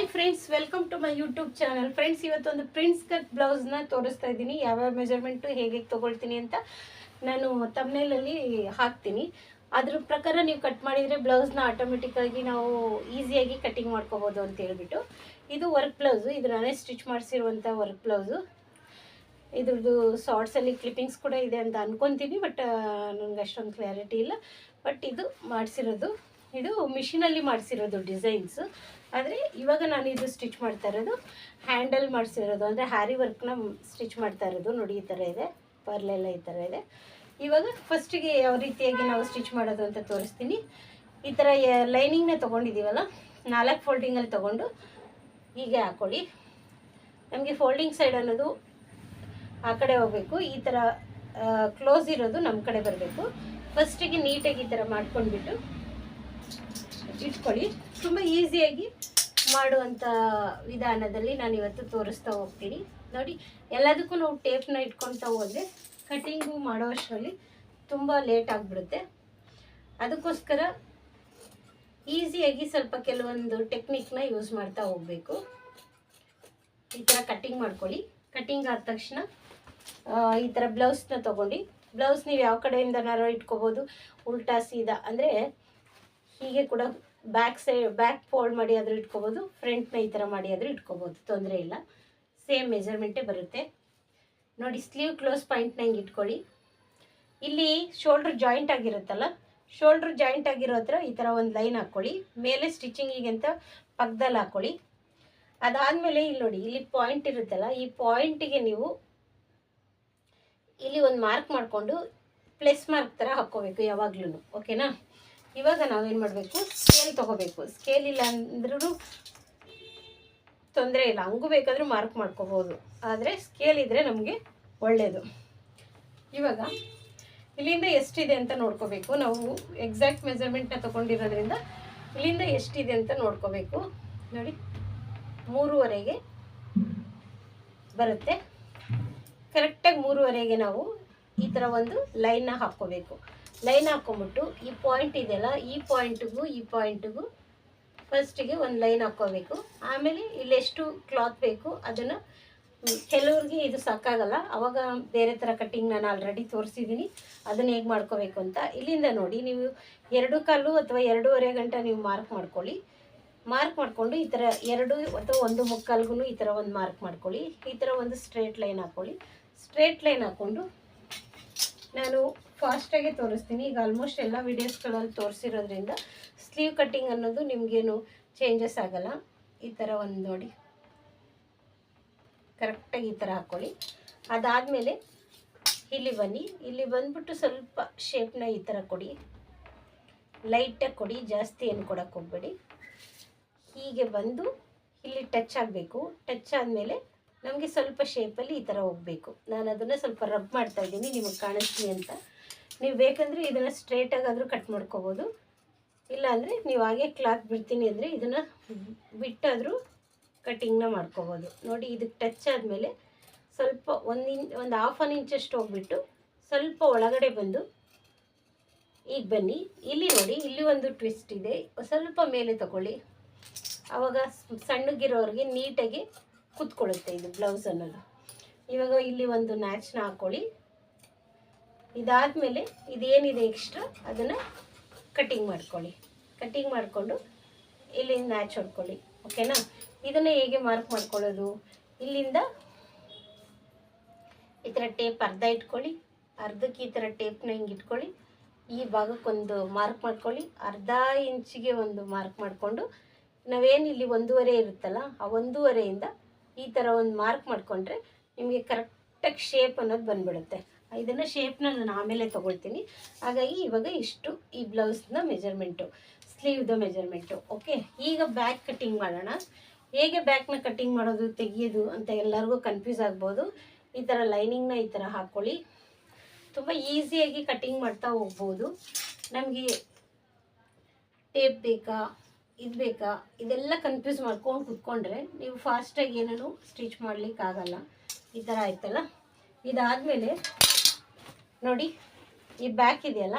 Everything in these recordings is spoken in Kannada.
Hi friends welcome to my YouTube channel friends ಇವತ್ತೊಂದು ಪ್ರಿಂಟ್ಸ್ ಕಟ್ ಬ್ಲೌಸ್ನ ತೋರಿಸ್ತಾ ಇದ್ದೀನಿ. ಯಾವ್ಯಾವ ಮೆಜರ್ಮೆಂಟು ಹೇಗೆ ತೊಗೊಳ್ತೀನಿ ಅಂತ ನಾನು ತಮ್ನೇಲಲ್ಲಿ ಹಾಕ್ತೀನಿ. ಅದ್ರ ಪ್ರಕಾರ ನೀವು ಕಟ್ ಮಾಡಿದರೆ ಬ್ಲೌಸ್ನ ಆಟೋಮೆಟಿಕ್ಕಾಗಿ ನಾವು ಈಸಿಯಾಗಿ ಕಟ್ಟಿಂಗ್ ಮಾಡ್ಕೋಬೋದು ಅಂತ ಹೇಳ್ಬಿಟ್ಟು. ಇದು ವರ್ಕ್ ಬ್ಲೌಸು ಇದು ನಾನೇ ಸ್ಟಿಚ್ ಮಾಡಿಸಿರುವಂಥ ವರ್ಕ್ ಬ್ಲೌಸು ಇದ್ರದ್ದು ಶಾರ್ಟ್ಸಲ್ಲಿ ಕ್ಲಿಪ್ಪಿಂಗ್ಸ್ ಕೂಡ ಇದೆ ಅಂತ ಅನ್ಕೊತೀನಿ ಬಟ್ ನನಗೆ ಅಷ್ಟೊಂದು ಕ್ಲಾರಿಟಿ ಇಲ್ಲ. ಬಟ್ ಇದು ಮಾಡಿಸಿರೋದು, ಇದು ಮಿಷಿನಲ್ಲಿ ಮಾಡಿಸಿರೋದು ಡಿಸೈನ್ಸು ಆದರೆ ಇವಾಗ ನಾನು ಇದು ಸ್ಟಿಚ್ ಮಾಡ್ತಾ ಇರೋದು ಹ್ಯಾಂಡಲ್ ಮಾಡಿಸಿರೋದು, ಅಂದರೆ ಹ್ಯಾರಿ ವರ್ಕ್ನ ಸ್ಟಿಚ್ ಮಾಡ್ತಾ ಇರೋದು. ನೋಡಿ, ಈ ಥರ ಇದೆ. ಪರ್ಲೆಲ್ಲ ಈ ಥರ ಇದೆ. ಇವಾಗ ಫಸ್ಟಿಗೆ ಯಾವ ರೀತಿಯಾಗಿ ನಾವು ಸ್ಟಿಚ್ ಮಾಡೋದು ಅಂತ ತೋರಿಸ್ತೀನಿ. ಈ ಥರ ಲೈನಿಂಗ್ನ ತೊಗೊಂಡಿದ್ದೀವಲ್ಲ, ನಾಲ್ಕು ಫೋಲ್ಡಿಂಗಲ್ಲಿ ತೊಗೊಂಡು ಹೀಗೆ ಹಾಕ್ಕೊಳ್ಳಿ ನಮಗೆ ಫೋಲ್ಡಿಂಗ್ ಸೈಡ್ ಅನ್ನೋದು ಆ ಕಡೆ ಹೋಗಬೇಕು. ಈ ಥರ ಕ್ಲೋಸ್ ಇರೋದು ನಮ್ಮ ಕಡೆ ಬರಬೇಕು. ಫಸ್ಟಿಗೆ ನೀಟಾಗಿ ಈ ಥರ ಮಾಡ್ಕೊಂಡ್ಬಿಟ್ಟು ಇಟ್ಕೊಳ್ಳಿ. ತುಂಬ ಈಸಿಯಾಗಿ ಮಾಡುವಂಥ ವಿಧಾನದಲ್ಲಿ ನಾನು ಇವತ್ತು ತೋರಿಸ್ತಾ ಹೋಗ್ತೀನಿ. ನೋಡಿ, ಎಲ್ಲದಕ್ಕೂ ನಾವು ಟೇಪ್ನ ಇಟ್ಕೊಳ್ತಾ ಹೋದರೆ ಕಟಿಂಗು ಮಾಡೋ ಅಷ್ಟರಲ್ಲಿ ತುಂಬ ಲೇಟ್ ಆಗಿಬಿಡುತ್ತೆ. ಅದಕ್ಕೋಸ್ಕರ ಈಸಿಯಾಗಿ ಸ್ವಲ್ಪ ಕೆಲವೊಂದು ಟೆಕ್ನಿಕ್ನ ಯೂಸ್ ಮಾಡ್ತಾ ಹೋಗಬೇಕು. ಈ ಥರ ಕಟ್ಟಿಂಗ್ ಮಾಡ್ಕೊಳ್ಳಿ. ಕಟ್ಟಿಂಗ್ ಆದ ತಕ್ಷಣ ಈ ಥರ ಬ್ಲೌಸ್ನ ತೊಗೊಂಡು. ಬ್ಲೌಸ್ ನೀವು ಯಾವ ಕಡೆಯಿಂದನಾರು ಇಟ್ಕೋಬೋದು, ಉಲ್ಟಾ, ಸೀದಾ, ಅಂದರೆ ಹೀಗೆ ಕೂಡ ಬ್ಯಾಕ್ ಸೈಡ್ ಬ್ಯಾಕ್ ಫೋಲ್ಡ್ ಮಾಡಿ ಆದರೂ ಇಟ್ಕೋಬೋದು ಫ್ರಂಟ್ನ ಈ ಥರ ಮಾಡಿ ಆದರೂ ಇಟ್ಕೋಬೋದು, ತೊಂದರೆ ಇಲ್ಲ. ಸೇಮ್ ಮೆಜರ್ಮೆಂಟೇ ಬರುತ್ತೆ. ನೋಡಿ ಸ್ಲೀವ್ ಕ್ಲೋಸ್ ಪಾಯಿಂಟ್ನ ಹಿಂಗೆ ಇಟ್ಕೊಳ್ಳಿ. ಇಲ್ಲಿ ಶೋಲ್ಡ್ರ್ ಜಾಯಿಂಟ್ ಆಗಿರುತ್ತಲ್ಲ ಶೋಲ್ಡ್ರ್ ಜಾಯಿಂಟ್ ಆಗಿರೋ ಹತ್ರ ಈ ಥರ ಒಂದು ಲೈನ್ ಹಾಕ್ಕೊಳ್ಳಿ. ಮೇಲೆ ಸ್ಟಿಚಿಂಗಿಗೆ ಅಂತ ಪಕ್ಕದಲ್ಲಿ ಹಾಕ್ಕೊಳ್ಳಿ. ಅದಾದಮೇಲೆ ಇಲ್ಲಿ ನೋಡಿ, ಇಲ್ಲಿ ಪಾಯಿಂಟ್ ಇರುತ್ತಲ್ಲ, ಈ ಪಾಯಿಂಟಿಗೆ ನೀವು ಇಲ್ಲಿ ಒಂದು ಮಾರ್ಕ್ ಮಾಡಿಕೊಂಡು ಪ್ಲಸ್ ಮಾರ್ಕ್ ಥರ ಹಾಕ್ಕೋಬೇಕು ಯಾವಾಗ್ಲೂ ಓಕೆನಾ ಇವಾಗ ನಾವೇನು ಮಾಡಬೇಕು? ಸ್ಕೇಲ್ ತೊಗೋಬೇಕು. ಸ್ಕೇಲ್ ಇಲ್ಲ ಅಂದ್ರೂ ತೊಂದರೆ ಇಲ್ಲ. ಹಂಗೂ ಬೇಕಾದರೂ ಮಾರ್ಕ್ ಮಾಡ್ಕೋಬೋದು. ಆದರೆ ಸ್ಕೇಲ್ ಇದ್ದರೆ ನಮಗೆ ಒಳ್ಳೆಯದು ಇವಾಗ ಇಲ್ಲಿಂದ ಎಷ್ಟಿದೆ ಅಂತ ನೋಡ್ಕೋಬೇಕು. ನಾವು ಎಕ್ಸಾಕ್ಟ್ ಮೆಜರ್ಮೆಂಟ್ನ ತೊಗೊಂಡಿರೋದ್ರಿಂದ ಇಲ್ಲಿಂದ ಎಷ್ಟಿದೆ ಅಂತ ನೋಡ್ಕೋಬೇಕು. ನೋಡಿ, ಮೂರುವರೆಗೆ ಬರುತ್ತೆ. ಕರೆಕ್ಟಾಗಿ ಮೂರುವರೆಗೆ ನಾವು ಈ ಥರ ಒಂದು ಲೈನ್ನ ಹಾಕ್ಕೋಬೇಕು. ಲೈನ್ ಹಾಕೊಂಬಿಟ್ಟು ಈ ಪಾಯಿಂಟ್ ಇದೆಯಲ್ಲ, ಈ ಪಾಯಿಂಟ್ಗೂ ಈ ಪಾಯಿಂಟ್ಗೂ ಫಸ್ಟಿಗೆ ಒಂದು ಲೈನ್ ಹಾಕ್ಕೋಬೇಕು. ಆಮೇಲೆ ಇಲ್ಲೆಷ್ಟು ಕ್ಲಾತ್ ಬೇಕು ಅದನ್ನು ಕೆಲವ್ರಿಗೆ ಇದು ಸಾಕಾಗಲ್ಲ. ಅವಾಗ ಬೇರೆ ಥರ ಕಟ್ಟಿಂಗ್ ನಾನು ಆಲ್ರೆಡಿ ತೋರಿಸಿದ್ದೀನಿ ಅದನ್ನು ಹೇಗೆ ಮಾಡ್ಕೋಬೇಕು ಅಂತ. ಇಲ್ಲಿಂದ ನೋಡಿ, ನೀವು ಎರಡು ಕಾಲು ಅಥವಾ ಎರಡೂವರೆ ಗಂಟೆ ನೀವು ಮಾರ್ಕ್ ಮಾಡ್ಕೊಳ್ಳಿ. ಮಾರ್ಕ್ ಮಾಡಿಕೊಂಡು ಈ ಥರ ಎರಡು ಅಥವಾ ಒಂದು ಮುಕ್ಕಾಲ್ಗೂ ಈ ಥರ ಒಂದು ಮಾರ್ಕ್ ಮಾಡ್ಕೊಳ್ಳಿ. ಈ ಥರ ಒಂದು ಸ್ಟ್ರೇಟ್ ಲೈನ್ ಹಾಕ್ಕೊಳ್ಳಿ ಸ್ಟ್ರೇಟ್ ಲೈನ್ ಹಾಕ್ಕೊಂಡು ನಾನು ಫಾಸ್ಟಾಗಿ ತೋರಿಸ್ತೀನಿ. ಈಗ ಆಲ್ಮೋಸ್ಟ್ ಎಲ್ಲ ವೀಡಿಯೋಸ್ಗಳಲ್ಲಿ ತೋರಿಸಿರೋದ್ರಿಂದ ಸ್ಲೀವ್ ಕಟ್ಟಿಂಗ್ ಅನ್ನೋದು ನಿಮಗೇನು ಚೇಂಜಸ್ ಆಗಲ್ಲ. ಈ ಥರ ಒಂದು ನೋಡಿ. ಕರೆಕ್ಟಾಗಿ ಈ ಥರ ಹಾಕ್ಕೊಳ್ಳಿ ಅದಾದಮೇಲೆ ಇಲ್ಲಿ ಬನ್ನಿ. ಇಲ್ಲಿ ಬಂದ್ಬಿಟ್ಟು ಸ್ವಲ್ಪ ಶೇಪ್ನ ಈ ಥರ ಕೊಡಿ. ಲೈಟಾಗಿ ಕೊಡಿ. ಜಾಸ್ತಿ ಏನು ಕೊಡೋಕ್ಕೆ ಹೋಗಬೇಡಿ. ಹೀಗೆ ಬಂದು ಇಲ್ಲಿ ಟಚ್ ಆಗಬೇಕು. ಟಚ್ ಆದಮೇಲೆ ನಮಗೆ ಸ್ವಲ್ಪ ಶೇಪಲ್ಲಿ ಈ ಥರ ಹೋಗಬೇಕು. ನಾನು ಅದನ್ನು ಸ್ವಲ್ಪ ರಬ್ ಮಾಡ್ತಾ ಇದ್ದೀನಿ. ನಿಮಗೆ ಕಾಣಿಸ್ತೀನಿ ಅಂತ. ನೀವು ಬೇಕಂದರೆ ಇದನ್ನು ಸ್ಟ್ರೇಟಾಗಾದರೂ ಕಟ್ ಮಾಡ್ಕೋಬೋದು. ಇಲ್ಲಾಂದರೆ ನೀವು ಹಾಗೆ ಕ್ಲಾತ್ ಬಿಡ್ತೀನಿ ಅಂದರೆ ಇದನ್ನು ಬಿಟ್ಟಾದರೂ ಕಟ್ಟಿಂಗ್ನ ಮಾಡ್ಕೋಬೋದು. ನೋಡಿ ಇದಕ್ಕೆ ಟಚ್ ಆದಮೇಲೆ ಸ್ವಲ್ಪ ಒಂದು ಇನ್, ಒಂದು ಹಾಫ್ ಅನ್ ಇಂಚಷ್ಟು ಹೋಗ್ಬಿಟ್ಟು ಸ್ವಲ್ಪ ಒಳಗಡೆ ಬಂದು ಈಗ ಬನ್ನಿ. ಇಲ್ಲಿ ನೋಡಿ, ಇಲ್ಲಿ ಒಂದು ಟ್ವಿಸ್ಟ್ ಇದೆ. ಸ್ವಲ್ಪ ಮೇಲೆ ತಗೊಳ್ಳಿ. ಆವಾಗ ಸಣ್ಣಗಿರೋರಿಗೆ ನೀಟಾಗಿ ಕುತ್ಕೊಳ್ಳುತ್ತೆ ಇದು ಬ್ಲೌಸ್ ಅನ್ನೋದು. ಇವಾಗ ಇಲ್ಲಿ ಒಂದು ನ್ಯಾಚ್ನ ಹಾಕ್ಕೊಳ್ಳಿ ಇದಾದಮೇಲೆ ಇದೇನಿದೆ ಎಕ್ಸ್ಟ್ರಾ ಅದನ್ನು ಕಟ್ಟಿಂಗ್ ಮಾಡ್ಕೊಳ್ಳಿ. ಕಟ್ಟಿಂಗ್ ಮಾಡಿಕೊಂಡು ಇಲ್ಲಿಂದ ಮ್ಯಾಚ್ ಹೊಡ್ಕೊಳ್ಳಿ ಓಕೆನಾ ಇದನ್ನು ಹೇಗೆ ಮಾರ್ಕ್ ಮಾಡ್ಕೊಳ್ಳೋದು? ಇಲ್ಲಿಂದ ಈ ಥರ ಟೇಪ್ ಅರ್ಧ ಇಟ್ಕೊಳ್ಳಿ, ಅರ್ಧಕ್ಕೆ ಈ ಥರ ಟೇಪ್ನ ಹಿಂಗೆ ಇಟ್ಕೊಳ್ಳಿ, ಈ ಭಾಗಕ್ಕೊಂದು ಮಾರ್ಕ್ ಮಾಡ್ಕೊಳ್ಳಿ, ಅರ್ಧ ಇಂಚಿಗೆ ಒಂದು ಮಾರ್ಕ್ ಮಾಡಿಕೊಂಡು, ನಾವೇನು ಇಲ್ಲಿ ಒಂದೂವರೆ ಇರುತ್ತಲ್ಲ, ಆ ಒಂದೂವರೆಯಿಂದ ಈ ಥರ ಒಂದು ಮಾರ್ಕ್ ಮಾಡಿಕೊಂಡ್ರೆ ನಿಮಗೆ ಕರೆಕ್ಟಾಗಿ ಶೇಪ್ ಅನ್ನೋದು ಬಂದ್ಬಿಡುತ್ತೆ. ಇದನ್ನು ಶೇಪ್ನ ನಾನು ಆಮೇಲೆ ತೊಗೊಳ್ತೀನಿ. ಹಾಗಾಗಿ ಇವಾಗ ಇಷ್ಟು ಈ ಬ್ಲೌಸ್ನ ಮೆಜರ್ಮೆಂಟು ಸ್ಲೀವ್ದ ಮೆಜರ್ಮೆಂಟು ಓಕೆ ಈಗ ಬ್ಯಾಕ್ ಕಟ್ಟಿಂಗ್ ಮಾಡೋಣ. ಹೇಗೆ ಬ್ಯಾಕ್ನ ಕಟ್ಟಿಂಗ್ ಮಾಡೋದು, ತೆಗಿಯೋದು ಅಂತ ಎಲ್ಲರಿಗೂ ಕನ್ಫ್ಯೂಸ್ ಆಗ್ಬೋದು. ಈ ಥರ ಲೈನಿಂಗ್ನ ಈ ಥರ ಹಾಕ್ಕೊಳ್ಳಿ ತುಂಬ ಈಸಿಯಾಗಿ ಕಟ್ಟಿಂಗ್ ಮಾಡ್ತಾ ಹೋಗ್ಬೋದು. ನಮಗೆ ಟೇಪ್ ಬೇಕಾ, ಇದು ಬೇಕಾ, ಇದೆಲ್ಲ ಕನ್ಫ್ಯೂಸ್ ಮಾಡ್ಕೊಂಡು ಕುತ್ಕೊಂಡ್ರೆ ನೀವು ಫಾಸ್ಟಾಗಿ ಏನೂ ಸ್ಟಿಚ್ ಮಾಡಲಿಕ್ಕಾಗಲ್ಲ. ಈ ಥರ ಆಯ್ತಲ್ಲ? ಇದಾದಮೇಲೆ ನೋಡಿ, ಈ ಬ್ಯಾಕ್ ಇದೆಯಲ್ಲ?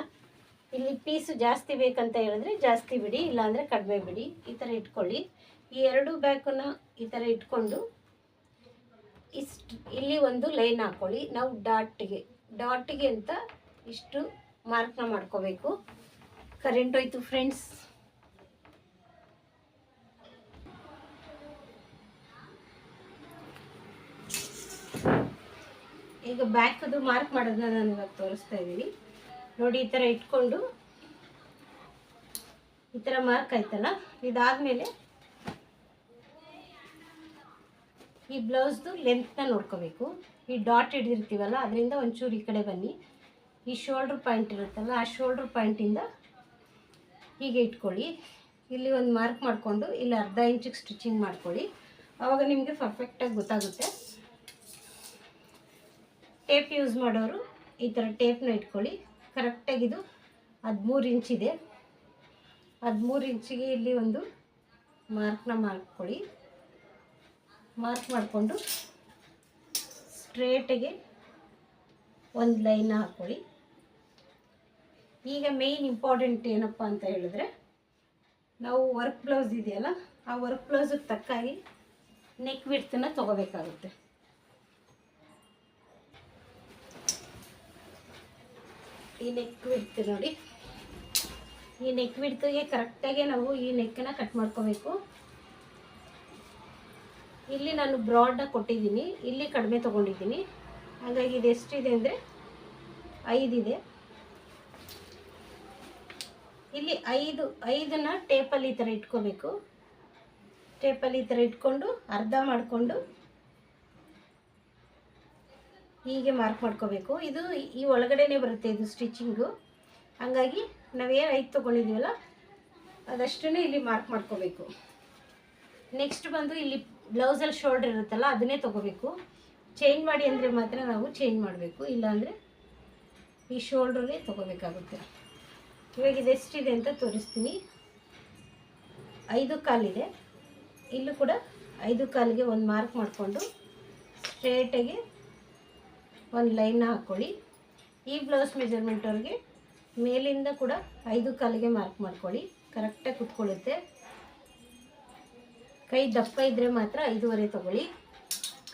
ಇಲ್ಲಿ ಪೀಸು ಜಾಸ್ತಿ ಬೇಕಂತ ಹೇಳಿದ್ರೆ ಜಾಸ್ತಿ ಬಿಡಿ, ಇಲ್ಲಾಂದರೆ ಕಡಿಮೆ ಬಿಡಿ. ಈ ಥರ ಇಟ್ಕೊಳ್ಳಿ. ಈ ಎರಡು ಬ್ಯಾಕನ್ನು ಈ ಥರ ಇಟ್ಕೊಂಡು ಇಷ್ಟು ಇಲ್ಲಿ ಒಂದು ಲೈನ್ ಹಾಕ್ಕೊಳ್ಳಿ ನಾವು ಡಾಟ್ಗೆ ಡಾಟ್ಗೆ ಅಂತ ಇಷ್ಟು ಮಾರ್ಕ್ನ ಮಾಡ್ಕೋಬೇಕು. ಕರೆಂಟ್ ಹೋಯ್ತು ಫ್ರೆಂಡ್ಸ್ ಈಗ ಬ್ಯಾಕದು ಮಾರ್ಕ್ ಮಾಡೋದನ್ನ ನಾನು ಇವಾಗ ತೋರಿಸ್ತಾ ಇದ್ದೀನಿ. ನೋಡಿ, ಈ ಥರ ಇಟ್ಕೊಂಡು ಈ ಥರ ಮಾರ್ಕ್ ಆಯ್ತಲ್ಲ? ಇದಾದಮೇಲೆ ಈ ಬ್ಲೌಸ್ದು ಲೆಂತ್ನ ನೋಡ್ಕೋಬೇಕು. ಈ ಡಾಟ್ ಹಿಡಿದಿರ್ತೀವಲ್ಲ, ಅದರಿಂದ ಒಂಚೂರು ಈ ಕಡೆ ಬನ್ನಿ. ಈ ಶೋಲ್ಡ್ರ್ ಪಾಯಿಂಟ್ ಇರುತ್ತಲ್ಲ, ಆ ಶೋಲ್ಡ್ರ್ ಪಾಯಿಂಟಿಂದ ಹೀಗೆ ಇಟ್ಕೊಳ್ಳಿ. ಇಲ್ಲಿ ಒಂದು ಮಾರ್ಕ್ ಮಾಡಿಕೊಂಡು, ಇಲ್ಲಿ ಅರ್ಧ ಇಂಚಿಗೆ ಸ್ಟಿಚಿಂಗ್ ಮಾಡ್ಕೊಳ್ಳಿ. ಆವಾಗ ನಿಮಗೆ ಪರ್ಫೆಕ್ಟಾಗಿ ಗೊತ್ತಾಗುತ್ತೆ. ಟೇಪ್ ಯೂಸ್ ಮಾಡೋರು ಈ ಥರ ಟೇಪ್ನ ಇಟ್ಕೊಳ್ಳಿ. ಕರೆಕ್ಟಾಗಿ ಇದು ಹದಿಮೂರು ಇಂಚಿದೆ ಹದಿಮೂರು ಇಂಚಿಗೆ ಇಲ್ಲಿ ಒಂದು ಮಾರ್ಕ್ನ ಮಾಡ್ಕೊಳ್ಳಿ. ಮಾರ್ಕ್ ಮಾಡಿಕೊಂಡು ಸ್ಟ್ರೇಟಿಗೆ ಒಂದು ಲೈನ್ ಹಾಕ್ಕೊಳ್ಳಿ ಈಗ ಮೇಯ್ನ್ ಇಂಪಾರ್ಟೆಂಟ್ ಏನಪ್ಪ ಅಂತ ಹೇಳಿದ್ರೆ, ನಾವು ವರ್ಕ್ ಬ್ಲೌಸ್ ಇದೆಯಲ್ಲ, ಆ ವರ್ಕ್ ಬ್ಲೌಸಿಗೆ ತಕ್ಕಾಗಿ ನೆಕ್ ವಿಡ್ತನ್ನು ತೊಗೋಬೇಕಾಗುತ್ತೆ. ಈ ನೆಕ್ ವಿಡ್ತ್ ನೋಡಿ. ಈ ನೆಕ್ ವಿಡ್ತ್ಗೆ ಕರೆಕ್ಟಾಗಿ ನಾವು ಈ ನೆಕ್ಕನ್ನ ಕಟ್ ಮಾಡ್ಕೋಬೇಕು. ಇಲ್ಲಿ ನಾನು ಬ್ರಾಡಾಗಿ ಕೊಟ್ಟಿದ್ದೀನಿ, ಇಲ್ಲಿ ಕಡಿಮೆ ತೊಗೊಂಡಿದ್ದೀನಿ. ಹಾಗಾಗಿ ಇದು ಎಷ್ಟಿದೆ ಅಂದರೆ ಐದಿದೆ. ಇಲ್ಲಿ ಐದು, ಐದನ್ನ ಟೇಪಲ್ಲಿ ಈ ಥರ ಇಟ್ಕೋಬೇಕು. ಟೇಪಲ್ಲಿ ಈ ಥರ ಇಟ್ಕೊಂಡು ಅರ್ಧ ಮಾಡಿಕೊಂಡು ಹೀಗೆ ಮಾರ್ಕ್ ಮಾಡ್ಕೋಬೇಕು. ಇದು ಈ ಒಳಗಡೆನೇ ಬರುತ್ತೆ ಇದು ಸ್ಟಿಚಿಂಗು ಹಾಗಾಗಿ ನಾವೇನು ಐದು ತೊಗೊಂಡಿದ್ದೀವಲ್ಲ ಅದಷ್ಟನ್ನೇ ಇಲ್ಲಿ ಮಾರ್ಕ್ ಮಾಡ್ಕೋಬೇಕು. ನೆಕ್ಸ್ಟ್ ಬಂದು ಇಲ್ಲಿ ಬ್ಲೌಸಲ್ಲಿ ಶೋಲ್ಡರ್ ಇರುತ್ತಲ್ಲ, ಅದನ್ನೇ ತೊಗೋಬೇಕು. ಚೇಂಜ್ ಮಾಡಿ ಅಂದರೆ ಮಾತ್ರ ನಾವು ಚೇಂಜ್ ಮಾಡಬೇಕು. ಇಲ್ಲಾಂದರೆ ಈ ಶೋಲ್ಡ್ರನ್ನೇ ತೊಗೋಬೇಕಾಗುತ್ತೆ. ಇವಾಗ ಇದು ಎಷ್ಟಿದೆ ಅಂತ ತೋರಿಸ್ತೀನಿ. ಐದು ಕಾಲಿದೆ. ಇಲ್ಲೂ ಕೂಡ ಐದು ಕಾಲಿಗೆ ಒಂದು ಮಾರ್ಕ್ ಮಾಡಿಕೊಂಡು ಸ್ಟ್ರೇಟಾಗಿ ಒಂದು ಲೈನ್ನ ಹಾಕ್ಕೊಳ್ಳಿ. ಈ ಬ್ಲೌಸ್ ಮೆಜರ್ಮೆಂಟವ್ರಿಗೆ ಮೇಲಿಂದ ಕೂಡ ಐದು ಕಾಲಿಗೆ ಮಾರ್ಕ್ ಮಾಡ್ಕೊಳ್ಳಿ. ಕರೆಕ್ಟಾಗಿ ಕುತ್ಕೊಳ್ಳುತ್ತೆ. ಕೈ ದಪ್ಪ ಇದ್ದರೆ ಮಾತ್ರ ಐದುವರೆ ತೊಗೊಳ್ಳಿ.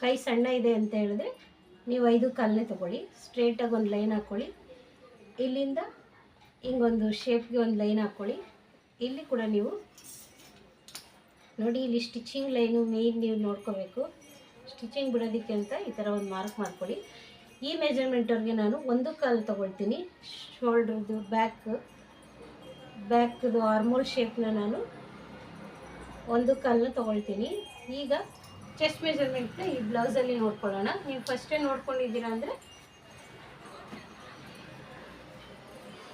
ಕೈ ಸಣ್ಣ ಇದೆ ಅಂತ ಹೇಳಿದ್ರೆ ನೀವು ಐದು ಕಾಲನ್ನೇ ತೊಗೊಳ್ಳಿ. ಸ್ಟ್ರೇಟಾಗಿ ಒಂದು ಲೈನ್ ಹಾಕ್ಕೊಳ್ಳಿ. ಇಲ್ಲಿಂದ ಹಿಂಗೊಂದು ಶೇಪ್ಗೆ ಒಂದು ಲೈನ್ ಹಾಕ್ಕೊಳ್ಳಿ. ಇಲ್ಲಿ ಕೂಡ ನೀವು ನೋಡಿ, ಇಲ್ಲಿ ಸ್ಟಿಚಿಂಗ್ ಲೈನು ಮೇಯ್ನ್ ನೀವು ನೋಡ್ಕೋಬೇಕು. ಸ್ಟಿಚಿಂಗ್ ಬಿಡೋದಕ್ಕೆ ಅಂತ ಈ ಥರ ಒಂದು ಮಾರ್ಕ್ ಮಾಡ್ಕೊಳ್ಳಿ. ಈ ಮೆಜರ್ಮೆಂಟವ್ರಿಗೆ ನಾನು ಒಂದು ಕಾಲು ತೊಗೊಳ್ತೀನಿ. ಶೋಲ್ಡ್ರದ್ದು ಬ್ಯಾಕ್ ಬ್ಯಾಕ್ದು ಆರ್ಮೋಲ್ ಶೇಪ್ನ ನಾನು ಒಂದು ಕಾಲನ್ನ ತೊಗೊಳ್ತೀನಿ. ಈಗ ಚೆಸ್ಟ್ ಮೆಜರ್ಮೆಂಟ್ನ ಈ ಬ್ಲೌಸಲ್ಲಿ ನೋಡ್ಕೊಳ್ಳೋಣ. ನೀವು ಫಸ್ಟೇ ನೋಡ್ಕೊಂಡಿದ್ದೀರಾ ಅಂದರೆ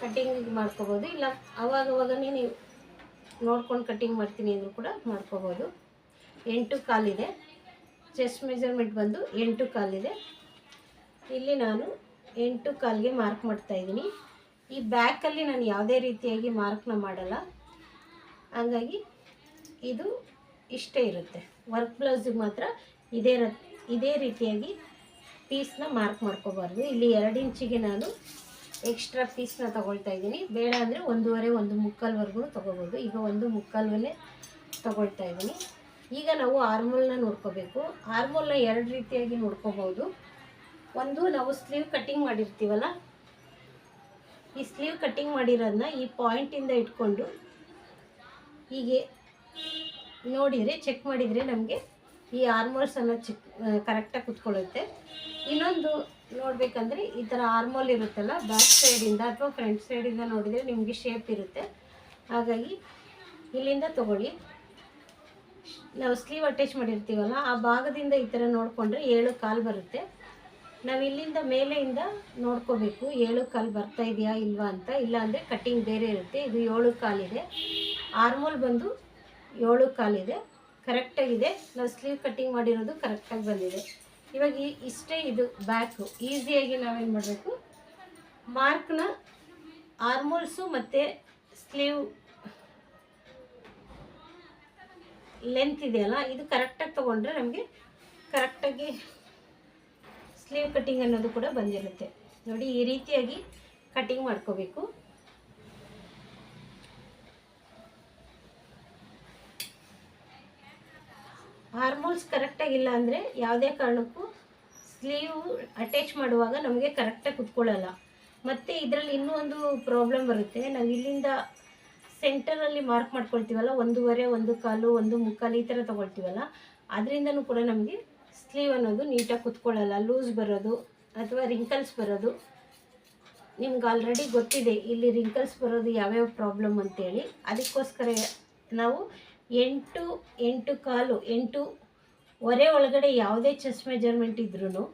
ಕಟ್ಟಿಂಗ್ ಮಾಡ್ಕೋಬೋದು. ಇಲ್ಲ ಅವಾಗ ಅವಾಗನೇ ನೀವು ನೋಡ್ಕೊಂಡು ಕಟ್ಟಿಂಗ್ ಮಾಡ್ತೀನಿ ಅಂದರೂ ಕೂಡ ಮಾಡ್ಕೋಬೋದು. ಎಂಟು ಕಾಲಿದೆ ಚೆಸ್ಟ್ ಮೆಜರ್ಮೆಂಟ್ ಬಂದು ಎಂಟು ಕಾಲಿದೆ ಇಲ್ಲಿ ನಾನು ಎಂಟು ಕಾಲಿಗೆ ಮಾರ್ಕ್ ಮಾಡ್ತಾ ಇದ್ದೀನಿ. ಈ ಬ್ಯಾಕಲ್ಲಿ ನಾನು ಯಾವುದೇ ರೀತಿಯಾಗಿ ಮಾರ್ಕ್ನ ಮಾಡಲ್ಲ. ಹಾಗಾಗಿ ಇದು ಇಷ್ಟೇ ಇರುತ್ತೆ. ವರ್ಕ್ ಬ್ಲೌಸಿಗೆ ಮಾತ್ರ ಇದೇ ರ, ಇದೇ ರೀತಿಯಾಗಿ ಪೀಸ್ನ ಮಾರ್ಕ್ ಮಾಡ್ಕೋಬಾರ್ದು. ಇಲ್ಲಿ ಎರಡು ಇಂಚಿಗೆ ನಾನು ಎಕ್ಸ್ಟ್ರಾ ಪೀಸ್ನ ತೊಗೊಳ್ತಾ ಇದ್ದೀನಿ. ಬೇಡ ಅಂದರೆ ಒಂದೂವರೆ, ಒಂದು ಮುಕ್ಕಾಲ್ವರೆಗೂ ತೊಗೋಬೋದು. ಈಗ ಒಂದು ಮುಕ್ಕಾಲ್ವನ್ನೇ ತೊಗೊಳ್ತಾ ಇದ್ದೀನಿ. ಈಗ ನಾವು ಆರ್ಮೋಲ್ನ ನೋಡ್ಕೋಬೇಕು. ಆರ್ಮೋಲ್ನ ಎರಡು ರೀತಿಯಾಗಿ ನೋಡ್ಕೋಬೋದು. ಒಂದು ನಾವು ಸ್ಲೀವ್ ಕಟ್ಟಿಂಗ್ ಮಾಡಿರ್ತೀವಲ್ಲ? ಈ ಸ್ಲೀವ್ ಕಟ್ಟಿಂಗ್ ಮಾಡಿರೋದನ್ನ ಈ ಪಾಯಿಂಟಿಂದ ಇಟ್ಕೊಂಡು ಹೀಗೆ ನೋಡಿದರೆ ಚೆಕ್ ಮಾಡಿದರೆ ನಮಗೆ ಈ ಆರ್ಮೋಲ್ಸ್ ಅನ್ನೋ ಚೆಕ್ ಕರೆಕ್ಟಾಗಿ ಕುತ್ಕೊಳ್ಳುತ್ತೆ. ಇನ್ನೊಂದು ನೋಡಬೇಕಂದ್ರೆ ಈ ಥರ ಆರ್ಮೋಲ್ ಇರುತ್ತಲ್ಲ ಬ್ಯಾಕ್ ಸೈಡಿಂದ ಅಥವಾ ಫ್ರಂಟ್ ಸೈಡಿಂದ ನೋಡಿದರೆ ನಿಮಗೆ ಶೇಪ್ ಇರುತ್ತೆ. ಹಾಗಾಗಿ ಇಲ್ಲಿಂದ ತಗೊಳ್ಳಿ. ನಾವು ಸ್ಲೀವ್ ಅಟ್ಯಾಚ್ ಮಾಡಿರ್ತೀವಲ್ಲ, ಆ ಭಾಗದಿಂದ ಈ ಥರ ನೋಡಿಕೊಂಡ್ರೆ ಏಳು ಕಾಲು ಬರುತ್ತೆ. ನಾವು ಇಲ್ಲಿಂದ ಮೇಲೆಯಿಂದ ನೋಡ್ಕೋಬೇಕು. ಏಳು ಕಾಲು ಬರ್ತಾ ಇದೆಯಾ ಇಲ್ವಾ ಅಂತ. ಇಲ್ಲ ಅಂದರೆ ಕಟ್ಟಿಂಗ್ ಬೇರೆ ಇರುತ್ತೆ. ಇದು ಏಳು ಕಾಲಿದೆ ಆರ್ಮೋಲ್ ಬಂದು ಏಳು ಕಾಲಿದೆ ಕರೆಕ್ಟಾಗಿದೆ ನಾವು ಸ್ಲೀವ್ ಕಟ್ಟಿಂಗ್ ಮಾಡಿರೋದು ಕರೆಕ್ಟಾಗಿ ಬಂದಿದೆ. ಇವಾಗ ಇಷ್ಟೇ ಇದು ಬ್ಯಾಕು ಈಸಿಯಾಗಿ ನಾವೇನು ಮಾಡಬೇಕು? ಮಾರ್ಕ್ನ ಆರ್ಮೋಲ್ಸು ಮತ್ತು ಸ್ಲೀವ್ ಲೆಂತ್ ಇದೆಯಲ್ಲ, ಇದು ಕರೆಕ್ಟಾಗಿ ತೊಗೊಂಡ್ರೆ ನಮಗೆ ಕರೆಕ್ಟಾಗಿ ಸ್ಲೀವ್ ಕಟ್ಟಿಂಗ್ ಅನ್ನೋದು ಕೂಡ ಬಂದಿರುತ್ತೆ. ನೋಡಿ, ಈ ರೀತಿಯಾಗಿ ಕಟ್ಟಿಂಗ್ ಮಾಡ್ಕೋಬೇಕು. ಹಾರ್ಮೋನ್ಸ್ ಕರೆಕ್ಟಾಗಿಲ್ಲ ಅಂದರೆ ಯಾವುದೇ ಕಾರಣಕ್ಕೂ ಸ್ಲೀವ್ ಅಟ್ಯಾಚ್ ಮಾಡುವಾಗ ನಮಗೆ ಕರೆಕ್ಟಾಗಿ ಕುತ್ಕೊಳ್ಳಲ್ಲ. ಮತ್ತು ಇದರಲ್ಲಿ ಇನ್ನೂ ಒಂದು ಪ್ರಾಬ್ಲಮ್ ಬರುತ್ತೆ. ನಾವು ಇಲ್ಲಿಂದ ಸೆಂಟರಲ್ಲಿ ಮಾರ್ಕ್ ಮಾಡ್ಕೊಳ್ತೀವಲ್ಲ, ಒಂದೂವರೆ, ಒಂದು ಕಾಲು, ಒಂದು ಮುಕ್ಕಾಲು ಈ ಥರ ತೊಗೊಳ್ತೀವಲ್ಲ ಅದರಿಂದನೂ ಕೂಡ ನಮಗೆ ಸ್ಲೀವ್ ಅನ್ನೋದು ನೀಟಾಗಿ ಕುತ್ಕೊಳ್ಳಲ್ಲ ಲೂಸ್ ಬರೋದು ಅಥವಾ ರಿಂಕಲ್ಸ್ ಬರೋದು. ನಿಮ್ಗೆ ಆಲ್ರೆಡಿ ಗೊತ್ತಿದೆ, ಇಲ್ಲಿ ರಿಂಕಲ್ಸ್ ಬರೋದು ಯಾವ್ಯಾವ ಪ್ರಾಬ್ಲಮ್ ಅಂತೇಳಿ. ಅದಕ್ಕೋಸ್ಕರ ನಾವು ಎಂಟು ಎಂಟು ಕಾಲು, ಎಂಟು ಒರೆ ಒಳಗಡೆ ಯಾವುದೇ ಚೆಸ್ಟ್ ಮೆಜರ್ಮೆಂಟ್ ಇದ್ರೂ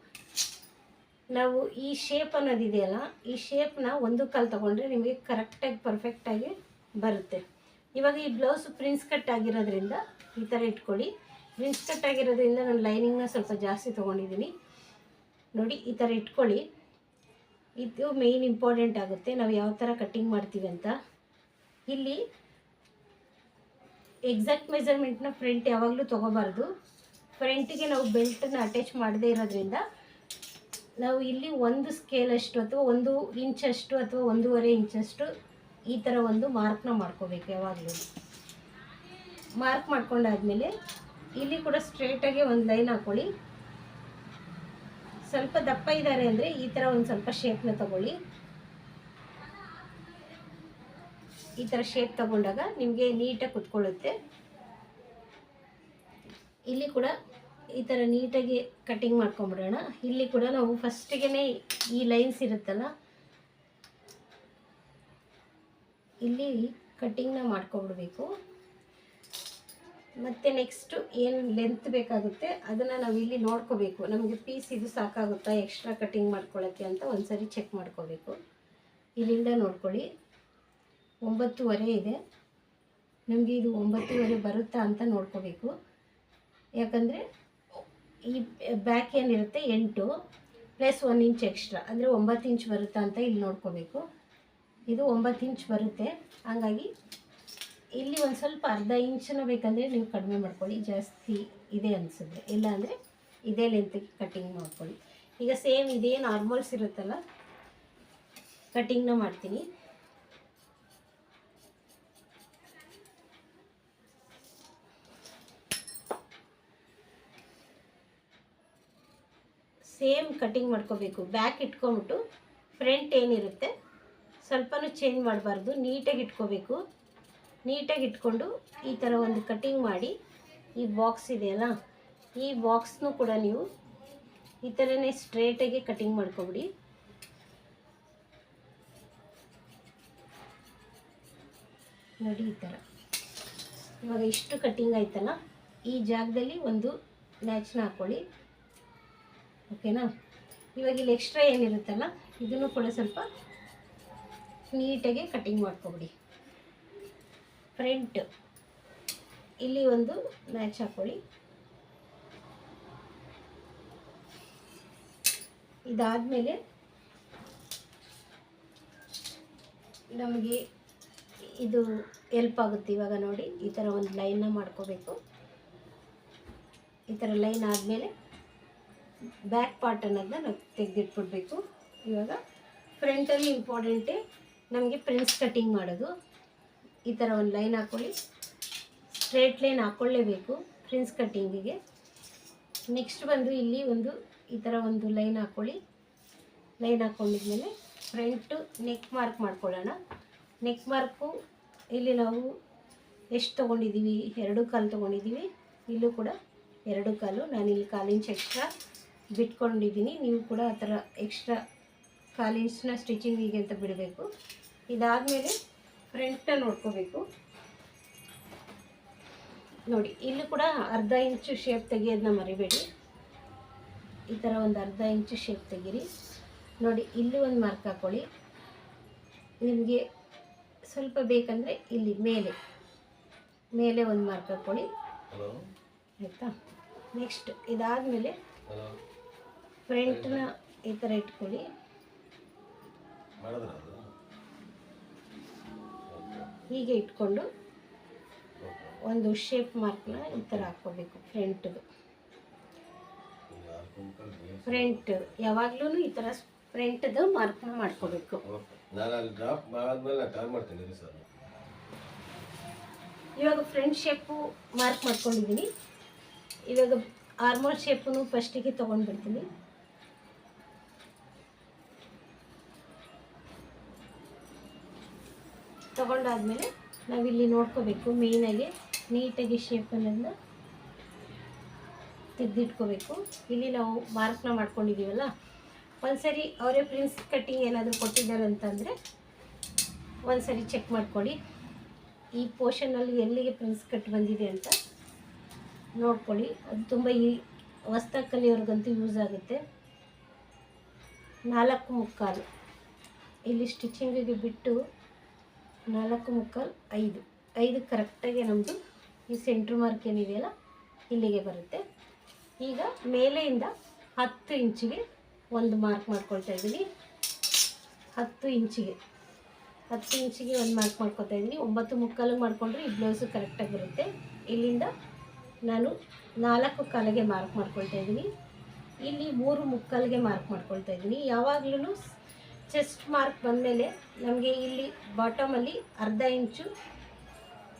ನಾವು ಈ ಶೇಪ್ ಅನ್ನೋದಿದೆಯಲ್ಲ ಈ ಶೇಪ್ನ ಒಂದು ಕಾಲು ತೊಗೊಂಡ್ರೆ ನಿಮಗೆ ಕರೆಕ್ಟಾಗಿ ಪರ್ಫೆಕ್ಟಾಗಿ ಬರುತ್ತೆ. ಇವಾಗ ಈ ಬ್ಲೌಸ್ ಪ್ರಿನ್ಸ್ ಕಟ್ ಆಗಿರೋದ್ರಿಂದ ಈ ಥರ ಇಟ್ಕೊಳ್ಳಿ. ಪ್ರಿನ್ಸ್ ಕಟ್ ಆಗಿರೋದ್ರಿಂದ ನಾನು ಲೈನಿಂಗ್ನ ಸ್ವಲ್ಪ ಜಾಸ್ತಿ ತೊಗೊಂಡಿದ್ದೀನಿ. ನೋಡಿ, ಈ ಥರ ಇಟ್ಕೊಳ್ಳಿ. ಇದು ಮೇಯ್ನ್ ಇಂಪಾರ್ಟೆಂಟ್ ಆಗುತ್ತೆ. ನಾವು ಯಾವ ಥರ ಕಟ್ಟಿಂಗ್ ಮಾಡ್ತೀವಿ ಅಂತ. ಇಲ್ಲಿ ಎಕ್ಸಾಕ್ಟ್ ಮೆಜರ್ಮೆಂಟ್ನ ಫ್ರಂಟ್ ಯಾವಾಗಲೂ ತೊಗೋಬಾರ್ದು. ಫ್ರಂಟಿಗೆ ನಾವು ಬೆಲ್ಟನ್ನ ಅಟ್ಯಾಚ್ ಮಾಡದೇ ಇರೋದ್ರಿಂದ ನಾವು ಇಲ್ಲಿ ಒಂದು ಸ್ಕೇಲಷ್ಟು ಅಥವಾ ಒಂದು ಇಂಚಷ್ಟು ಅಥವಾ ಒಂದೂವರೆ ಇಂಚಷ್ಟು ಈ ಥರ ಒಂದು ಮಾರ್ಕ್ನ ಮಾಡ್ಕೋಬೇಕು ಯಾವಾಗಲೂ. ಮಾರ್ಕ್ ಮಾಡ್ಕೊಂಡಾದ್ಮೇಲೆ ಇಲ್ಲಿ ಕೂಡ ಸ್ಟ್ರೇಟಾಗಿ ಒಂದು ಲೈನ್ ಹಾಕೊಳ್ಳಿ. ಸ್ವಲ್ಪ ದಪ್ಪ ಇದ್ದಾರೆ ಅಂದರೆ ಈ ಥರ ಒಂದು ಸ್ವಲ್ಪ ಶೇಪ್ನ ತಗೊಳ್ಳಿ. ಈ ಥರ ಶೇಪ್ ತಗೊಂಡಾಗ ನಿಮಗೆ ನೀಟಾಗಿ ಕುತ್ಕೊಳ್ಳುತ್ತೆ. ಇಲ್ಲಿ ಕೂಡ ಈ ಥರ ನೀಟಾಗಿ ಕಟ್ಟಿಂಗ್ ಮಾಡ್ಕೊಂಬಿಡೋಣ ಇಲ್ಲಿ ಕೂಡ ನಾವು ಫಸ್ಟಿಗೆ ಈ ಲೈನ್ಸ್ ಇರುತ್ತಲ್ಲ, ಇಲ್ಲಿ ಕಟ್ಟಿಂಗ್ನ ಮಾಡ್ಕೊಬಿಡ್ಬೇಕು ಮತ್ತು ನೆಕ್ಸ್ಟು ಏನು ಲೆಂತ್ ಬೇಕಾಗುತ್ತೆ, ಅದನ್ನು ನಾವು ಇಲ್ಲಿ ನೋಡ್ಕೋಬೇಕು. ನಮಗೆ ಪೀಸ್ ಇದು ಸಾಕಾಗುತ್ತಾ ಎಕ್ಸ್ಟ್ರಾ ಕಟಿಂಗ್ ಮಾಡ್ಕೊಳ್ಳೋಕ್ಕೆ ಅಂತ ಒಂದ್ಸರಿ ಚೆಕ್ ಮಾಡ್ಕೋಬೇಕು. ಇಲ್ಲಿಂದ ನೋಡ್ಕೊಳ್ಳಿ. ಒಂಬತ್ತುವರೆ ಇದೆ. ನಮಗೆ ಇದು ಒಂಬತ್ತುವರೆ ಬರುತ್ತಾ ಅಂತ ನೋಡ್ಕೋಬೇಕು. ಯಾಕಂದರೆ ಈ ಬ್ಯಾಕ್ ಏನಿರುತ್ತೆ ಎಂಟು ಪ್ಲಸ್ ಒನ್ ಇಂಚ್ ಎಕ್ಸ್ಟ್ರಾ ಅಂದರೆ ಒಂಬತ್ತು ಇಂಚ್ ಬರುತ್ತಾ ಅಂತ ಇಲ್ಲಿ ನೋಡ್ಕೋಬೇಕು. ಇದು ಒಂಬತ್ತು ಇಂಚ್ ಬರುತ್ತೆ. ಹಾಗಾಗಿ ಇಲ್ಲಿ ಒಂದು ಸ್ವಲ್ಪ ಅರ್ಧ ಇಂಚನ ಬೇಕಂದರೆ ನೀವು ಕಡಿಮೆ ಮಾಡ್ಕೊಳ್ಳಿ. ಜಾಸ್ತಿ ಇದೆ ಅನಿಸಿದ್ರೆ ಇಲ್ಲ ಅಂದರೆ ಇದೇ ಲೆಂತಿಗೆ ಕಟ್ಟಿಂಗ್ ಮಾಡ್ಕೊಳ್ಳಿ. ಈಗ ಸೇಮ್ ಇದೇ ನಾರ್ಮಲ್ಸ್ ಇರುತ್ತಲ್ಲ ಕಟ್ಟಿಂಗ್ನ ಮಾಡ್ತೀನಿ. ಸೇಮ್ ಕಟ್ಟಿಂಗ್ ಮಾಡ್ಕೋಬೇಕು. ಬ್ಯಾಕ್ ಇಟ್ಕೊಂಬಿಟ್ಟು ಫ್ರಂಟ್ ಏನಿರುತ್ತೆ, ಸ್ವಲ್ಪನೂ ಚೇಂಜ್ ಮಾಡಬಾರ್ದು. ನೀಟಾಗಿ ಇಟ್ಕೋಬೇಕು. ನೀಟಾಗಿ ಇಟ್ಕೊಂಡು ಈ ಥರ ಒಂದು ಕಟ್ಟಿಂಗ್ ಮಾಡಿ ಈ ಬಾಕ್ಸ್ ಇದೆಯಲ್ಲ ಈ ಬಾಕ್ಸ್ನೂ ಕೂಡ ನೀವು ಈ ಥರನೇ ಸ್ಟ್ರೇಟಾಗಿ ಕಟ್ಟಿಂಗ್ ಮಾಡ್ಕೊಬಿಡಿ. ನೋಡಿ ಈ ಥರ. ಇವಾಗ ಇಷ್ಟು ಕಟ್ಟಿಂಗ್ ಆಯ್ತಲ್ಲ, ಈ ಜಾಗದಲ್ಲಿ ಒಂದು ಮ್ಯಾಚ್ನ ಹಾಕ್ಕೊಳ್ಳಿ ಓಕೆನಾ? ಇವಾಗ ಇಲ್ಲಿ ಎಕ್ಸ್ಟ್ರಾ ಏನಿರುತ್ತಲ್ಲ, ಇದನ್ನು ಕೂಡ ಸ್ವಲ್ಪ ನೀಟಾಗಿ ಕಟ್ಟಿಂಗ್ ಮಾಡ್ಕೊಬಿಡಿ. ಫ್ರಂಟ್ ಇಲ್ಲಿ ಒಂದು ಮ್ಯಾಚ್ ಹಾಕ್ಕೊಳ್ಳಿ ಇದಾದಮೇಲೆ ನಮಗೆ ಇದು ಎಲ್ಪ್ ಆಗುತ್ತೆ ಇವಾಗ ನೋಡಿ, ಈ ಥರ ಒಂದು ಲೈನ್ನ ಮಾಡ್ಕೋಬೇಕು. ಈ ಥರ ಲೈನ್ ಆದಮೇಲೆ ಬ್ಯಾಕ್ ಪಾರ್ಟ್ ಅನ್ನೋದನ್ನ ನಾವು ತೆಗೆದಿಟ್ಬಿಡ್ಬೇಕು. ಇವಾಗ ಫ್ರಂಟಲ್ಲಿ ಇಂಪಾರ್ಟೆಂಟೇ ನಮಗೆ ಪ್ರಿನ್ಸ್ ಕಟ್ಟಿಂಗ್ ಮಾಡೋದು. ಈ ಥರ ಒಂದು ಲೈನ್ ಹಾಕ್ಕೊಳ್ಳಿ ಸ್ಟ್ರೇಟ್ ಲೈನ್ ಹಾಕ್ಕೊಳ್ಳೇಬೇಕು ಫ್ರಿನ್ಸ್ ಕಟ್ಟಿಂಗಿಗೆ ನೆಕ್ಸ್ಟ್ ಬಂದು ಇಲ್ಲಿ ಒಂದು ಈ ಥರ ಒಂದು ಲೈನ್ ಹಾಕ್ಕೊಳ್ಳಿ ಲೈನ್ ಹಾಕ್ಕೊಂಡಿದ್ಮೇಲೆ ಫ್ರಂಟು ನೆಕ್ ಮಾರ್ಕ್ ಮಾಡ್ಕೊಳ್ಳೋಣ. ನೆಕ್ ಮಾರ್ಕು ಇಲ್ಲಿ ನಾವು ಎಷ್ಟು ತೊಗೊಂಡಿದ್ದೀವಿ? ಎರಡು ಕಾಲು ತೊಗೊಂಡಿದ್ದೀವಿ. ಇಲ್ಲೂ ಕೂಡ ಎರಡು ಕಾಲು. ನಾನು ಇಲ್ಲಿ ಕಾಲು ಇಂಚ್ ಎಕ್ಸ್ಟ್ರಾ ಬಿಟ್ಕೊಂಡಿದ್ದೀನಿ. ನೀವು ಕೂಡ ಆ ಥರ ಎಕ್ಸ್ಟ್ರಾ ಕಾಲು ಇಂಚ್ನ ಸ್ಟಿಚಿಂಗಿಗೆ ಅಂತ ಬಿಡಬೇಕು. ಇದಾದಮೇಲೆ ಫ್ರಂಟ್ನ ನೋಡ್ಕೋಬೇಕು. ನೋಡಿ ಇಲ್ಲಿ ಕೂಡ ಅರ್ಧ ಇಂಚು ಶೇಪ್ ತೆಗೆಯೋದನ್ನ ಮರಿಬೇಡಿ. ಈ ಥರ ಒಂದು ಅರ್ಧ ಇಂಚು ಶೇಪ್ ತೆಗೀರಿ. ನೋಡಿ ಇಲ್ಲಿ ಒಂದು ಮಾರ್ಕ್ ಹಾಕ್ಕೊಳ್ಳಿ ನಿಮಗೆ ಸ್ವಲ್ಪ ಬೇಕಂದರೆ ಇಲ್ಲಿ ಮೇಲೆ ಮೇಲೆ ಒಂದು ಮಾರ್ಕ್ ಹಾಕ್ಕೊಳ್ಳಿ ಆಯಿತಾ? ನೆಕ್ಸ್ಟ್ ಇದಾದಮೇಲೆ ಮೇಲೆ ಫ್ರಂಟ್ನ ಈ ಥರ ಇಟ್ಕೊಳ್ಳಿ. ಹೀಗೆ ಇಟ್ಕೊಂಡು ಒಂದು ಶೇಪ್ ಮಾರ್ಕ್ನ ಈ ಥರ ಹಾಕ್ಕೋಬೇಕು ಫ್ರಂಟ್ದು ಫ್ರಂಟ್ ಯಾವಾಗಲೂ ಈ ಥರ ಫ್ರಂಟ್ದು ಮಾರ್ಕ್ನ ಮಾಡ್ಕೋಬೇಕು. ಇವಾಗ ಫ್ರಂಟ್ ಶೇಪು ಮಾರ್ಕ್ ಮಾಡ್ಕೊಂಡಿದ್ದೀನಿ ಇವಾಗ ಆರ್ಮೋಲ್ ಶೇಪನ್ನು ಫಸ್ಟಿಗೆ ತೊಗೊಂಡ್ಬಿಡ್ತೀನಿ. ತೊಗೊಂಡಾದ್ಮೇಲೆ ನಾವಿಲ್ಲಿ ನೋಡ್ಕೋಬೇಕು ಮೇಯ್ನಾಗಿ ನೀಟಾಗಿ ಶೇಪನ್ನು ತೆಗೆದಿಟ್ಕೋಬೇಕು. ಇಲ್ಲಿ ನಾವು ಮಾರ್ಕ್ನ ಮಾಡ್ಕೊಂಡಿದ್ದೀವಲ್ಲ ಒಂದ್ಸರಿ ಅವರೇ ಪ್ರಿನ್ಸ್ ಕಟ್ಟಿಂಗ್ ಏನಾದರೂ ಕೊಟ್ಟಿದ್ದಾರೆ ಅಂತಂದರೆ ಒಂದ್ಸರಿ ಚೆಕ್ ಮಾಡ್ಕೊಳ್ಳಿ. ಈ ಪೋರ್ಷನಲ್ಲಿ ಎಲ್ಲಿಗೆ ಪ್ರಿನ್ಸ್ ಕಟ್ ಬಂದಿದೆ ಅಂತ ನೋಡ್ಕೊಳ್ಳಿ. ಅದು ತುಂಬ ಈ ವಸ್ತ ಕಲಿಯೋರ್ಗಂತೂ ಯೂಸ್ ಆಗುತ್ತೆ. ನಾಲ್ಕು ಮುಕ್ಕಾಲು. ಇಲ್ಲಿ ಸ್ಟಿಚಿಂಗಿಗೆ ಬಿಟ್ಟು ನಾಲ್ಕು ಮುಕ್ಕಾಲು ಐದು. ಐದು ಕರೆಕ್ಟಾಗಿ ನಮ್ಮದು ಈ ಸೆಂಟ್ರ್ ಮಾರ್ಕ್ ಏನಿದೆಯಲ್ಲ, ಇಲ್ಲಿಗೆ ಬರುತ್ತೆ. ಈಗ ಮೇಲೆಯಿಂದ ಹತ್ತು ಇಂಚಿಗೆ ಒಂದು ಮಾರ್ಕ್ ಮಾಡ್ಕೊಳ್ತಾ ಇದ್ದೀನಿ. ಹತ್ತು ಇಂಚಿಗೆ. ಹತ್ತು ಇಂಚಿಗೆ ಒಂದು ಮಾರ್ಕ್ ಮಾಡ್ಕೊತಾ ಇದ್ದೀನಿ. ಒಂಬತ್ತು ಮುಕ್ಕಾಲು ಮಾಡಿಕೊಂಡ್ರೆ ಈ ಬ್ಲೌಸು ಕರೆಕ್ಟಾಗಿ ಬರುತ್ತೆ. ಇಲ್ಲಿಂದ ನಾನು ನಾಲ್ಕು ಕಾಲಿಗೆ ಮಾರ್ಕ್ ಮಾಡ್ಕೊಳ್ತಾ ಇದ್ದೀನಿ. ಇಲ್ಲಿ ಮೂರು ಮುಕ್ಕಾಲಿಗೆ ಮಾರ್ಕ್ ಮಾಡ್ಕೊಳ್ತಾ ಇದ್ದೀನಿ. ಯಾವಾಗಲೂ ಚೆಸ್ಟ್ ಮಾರ್ಕ್ ಬಂದಮೇಲೆ ನಮಗೆ ಇಲ್ಲಿ ಬಾಟಮಲ್ಲಿ ಅರ್ಧ ಇಂಚು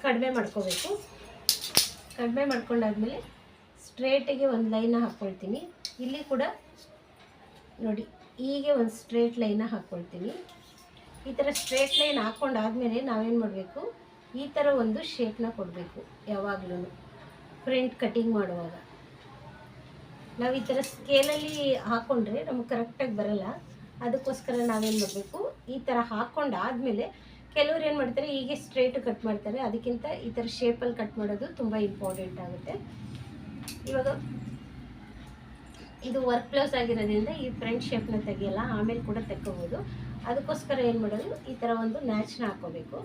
ಕಡಿಮೆ ಮಾಡ್ಕೋಬೇಕು. ಕಡಿಮೆ ಮಾಡ್ಕೊಂಡಾದ್ಮೇಲೆ ಸ್ಟ್ರೇಟಿಗೆ ಒಂದು ಲೈನ ಹಾಕ್ಕೊಳ್ತೀನಿ ಇಲ್ಲಿ ಕೂಡ ನೋಡಿ, ಹೀಗೆ ಒಂದು ಸ್ಟ್ರೇಟ್ ಲೈನ ಹಾಕ್ಕೊಳ್ತೀನಿ ಈ ಥರ ಸ್ಟ್ರೇಟ್ ಲೈನ್ ಹಾಕ್ಕೊಂಡಾದ್ಮೇಲೆ ನಾವೇನು ಮಾಡಬೇಕು? ಈ ಥರ ಒಂದು ಶೇಪ್ನ ಕೊಡಬೇಕು ಯಾವಾಗಲೂ ಫ್ರಂಟ್ ಕಟಿಂಗ್ ಮಾಡುವಾಗ. ನಾವು ಈ ಥರ ಸ್ಕೇಲಲ್ಲಿ ಹಾಕ್ಕೊಂಡ್ರೆ ನಮಗೆ ಕರೆಕ್ಟಾಗಿ ಬರಲ್ಲ. ಅದಕ್ಕೋಸ್ಕರ ನಾವೇನು ಮಾಡಬೇಕು? ಈ ಥರ ಹಾಕ್ಕೊಂಡಾದ್ಮೇಲೆ ಕೆಲವ್ರು ಏನು ಮಾಡ್ತಾರೆ, ಹೀಗೆ ಸ್ಟ್ರೇಟ್ ಕಟ್ ಮಾಡ್ತಾರೆ. ಅದಕ್ಕಿಂತ ಈ ಥರ ಶೇಪಲ್ಲಿ ಕಟ್ ಮಾಡೋದು ತುಂಬ ಇಂಪಾರ್ಟೆಂಟ್ ಆಗುತ್ತೆ. ಇವಾಗ ಇದು ವರ್ಕ್ ಬ್ಲೌಸ್ ಆಗಿರೋದ್ರಿಂದ ಈ ಫ್ರಂಟ್ ಶೇಪ್ನ ತೆಗಿಯಲ್ಲ, ಆಮೇಲೆ ಕೂಡ ತೆಕ್ಕೋಬೋದು. ಅದಕ್ಕೋಸ್ಕರ ಏನು ಮಾಡೋದು? ಈ ಥರ ಒಂದು ನ್ಯಾಚ್ನ ಹಾಕೋಬೇಕು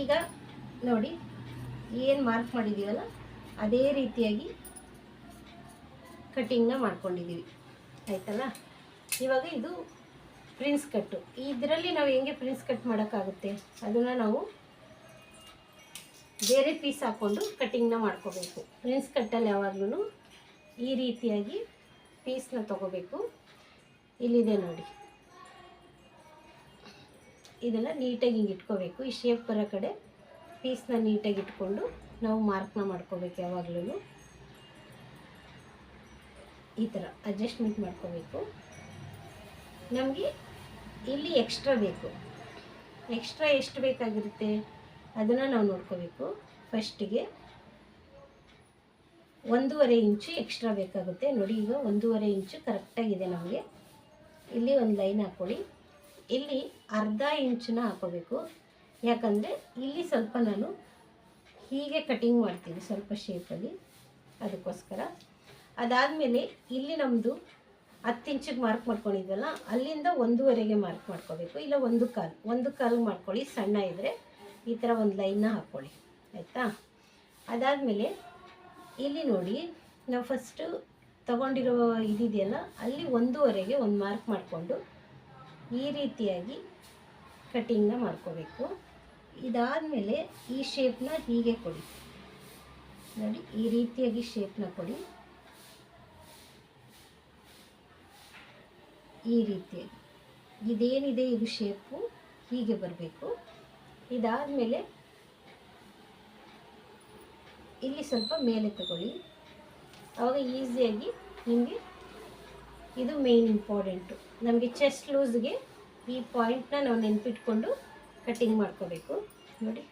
ಈಗ ನೋಡಿ, ಏನು ಮಾರ್ಕ್ ಮಾಡಿದ್ದೀವಲ್ಲ ಅದೇ ರೀತಿಯಾಗಿ ಕಟ್ಟಿಂಗ್ನ ಮಾಡ್ಕೊಂಡಿದ್ದೀವಿ ಆಯ್ತಲ್ಲ? ಇವಾಗ ಇದು ಪ್ರಿನ್ಸ್ ಕಟ್ಟು ಇದರಲ್ಲಿ ನಾವು ಹೆಂಗೆ ಪ್ರಿನ್ಸ್ ಕಟ್ ಮಾಡೋಕ್ಕಾಗುತ್ತೆ? ಅದನ್ನು ನಾವು ಬೇರೆ ಪೀಸ್ ಹಾಕ್ಕೊಂಡು ಕಟ್ಟಿಂಗ್ನ ಮಾಡ್ಕೋಬೇಕು. ಪ್ರಿನ್ಸ್ ಕಟ್ಟಲ್ಲಿ ಯಾವಾಗಲೂ ಈ ರೀತಿಯಾಗಿ ಪೀಸ್ನ ತಗೋಬೇಕು. ಇಲ್ಲಿದೆ ನೋಡಿ. ಇದೆಲ್ಲ ನೀಟಾಗಿ ಹಿಂಗೆ ಇಟ್ಕೋಬೇಕು. ಈ ಶೇಪ್ ಬರೋ ಕಡೆ ಪೀಸ್ನ ನೀಟಾಗಿ ಇಟ್ಕೊಂಡು ನಾವು ಮಾರ್ಕ್ನ ಮಾಡ್ಕೋಬೇಕು ಯಾವಾಗಲೂ ಈ ಥರ ಅಡ್ಜಸ್ಟ್ಮೆಂಟ್ ಮಾಡ್ಕೋಬೇಕು. ನಮಗೆ ಇಲ್ಲಿ ಎಕ್ಸ್ಟ್ರಾ ಬೇಕು. ಎಕ್ಸ್ಟ್ರಾ ಎಷ್ಟು ಬೇಕಾಗಿರುತ್ತೆ? ಅದನ್ನು ನಾವು ನೋಡ್ಕೋಬೇಕು. ಫಸ್ಟಿಗೆ ಒಂದೂವರೆ ಇಂಚು ಎಕ್ಸ್ಟ್ರಾ ಬೇಕಾಗುತ್ತೆ. ನೋಡಿ, ಈಗ ಒಂದೂವರೆ ಇಂಚು ಕರೆಕ್ಟಾಗಿದೆ ನಮಗೆ. ಇಲ್ಲಿ ಒಂದು ಲೈನ್ ಹಾಕ್ಕೊಳ್ಳಿ ಇಲ್ಲಿ ಅರ್ಧ ಇಂಚನ್ನ ಹಾಕೋಬೇಕು. ಯಾಕಂದರೆ ಇಲ್ಲಿ ಸ್ವಲ್ಪ ನಾನು ಹೀಗೆ ಕಟಿಂಗ್ ಮಾಡ್ತೀನಿ ಸ್ವಲ್ಪ ಶೇಪಲ್ಲಿ ಅದಕ್ಕೋಸ್ಕರ. ಅದಾದಮೇಲೆ ಇಲ್ಲಿ ನಮ್ಮದು ಹತ್ತು ಇಂಚಿಗೆ ಮಾರ್ಕ್ ಮಾಡ್ಕೊಂಡಿದ್ವಲ್ಲ ಅಲ್ಲಿಂದ ಒಂದೂವರೆಗೆ ಮಾರ್ಕ್ ಮಾಡ್ಕೋಬೇಕು. ಇಲ್ಲ ಒಂದು ಕಾಲು ಒಂದು ಕಾಲು ಮಾಡ್ಕೊಳ್ಳಿ, ಸಣ್ಣ ಇದ್ದರೆ ಈ ಥರ ಒಂದು ಲೈನ್ನ ಹಾಕ್ಕೊಳ್ಳಿ ಆಯಿತಾ? ಅದಾದಮೇಲೆ ಇಲ್ಲಿ ನೋಡಿ, ನಾವು ಫಸ್ಟು ತಗೊಂಡಿರೋ ಇದಿದೆಯಲ್ಲ, ಅಲ್ಲಿ ಒಂದೂವರೆಗೆ ಒಂದು ಮಾರ್ಕ್ ಮಾಡಿಕೊಂಡು ಈ ರೀತಿಯಾಗಿ ಕಟಿಂಗ್ನ ಮಾಡ್ಕೋಬೇಕು. ಇದಾದಮೇಲೆ ಈ ಶೇಪ್ನ ಹೀಗೆ ಕೊಡಿ. ನೋಡಿ, ಈ ರೀತಿಯಾಗಿ ಶೇಪ್ನ ಕೊಡಿ. ಈ ರೀತಿಯಾಗಿ ಇದೇನಿದೆ? ಇದು ಶೇಪು ಹೀಗೆ ಬರಬೇಕು. ಇದಾದಮೇಲೆ ಇಲ್ಲಿ ಸ್ವಲ್ಪ ಮೇಲೆ ತಗೊಳ್ಳಿ. ಆವಾಗ ಈಸಿಯಾಗಿ ನಿಮಗೆ ಇದು ಮೇನ್ ಇಂಪಾರ್ಟೆಂಟು ನಮಗೆ ಚೆಸ್ಟ್ ಲೂಸ್ಗೆ ಈ ಪಾಯಿಂಟ್ನ ನಾವು ನೆನಪಿಟ್ಕೊಂಡು ಕಟ್ಟಿಂಗ್ ಮಾಡ್ಕೋಬೇಕು. ನೋಡಿ.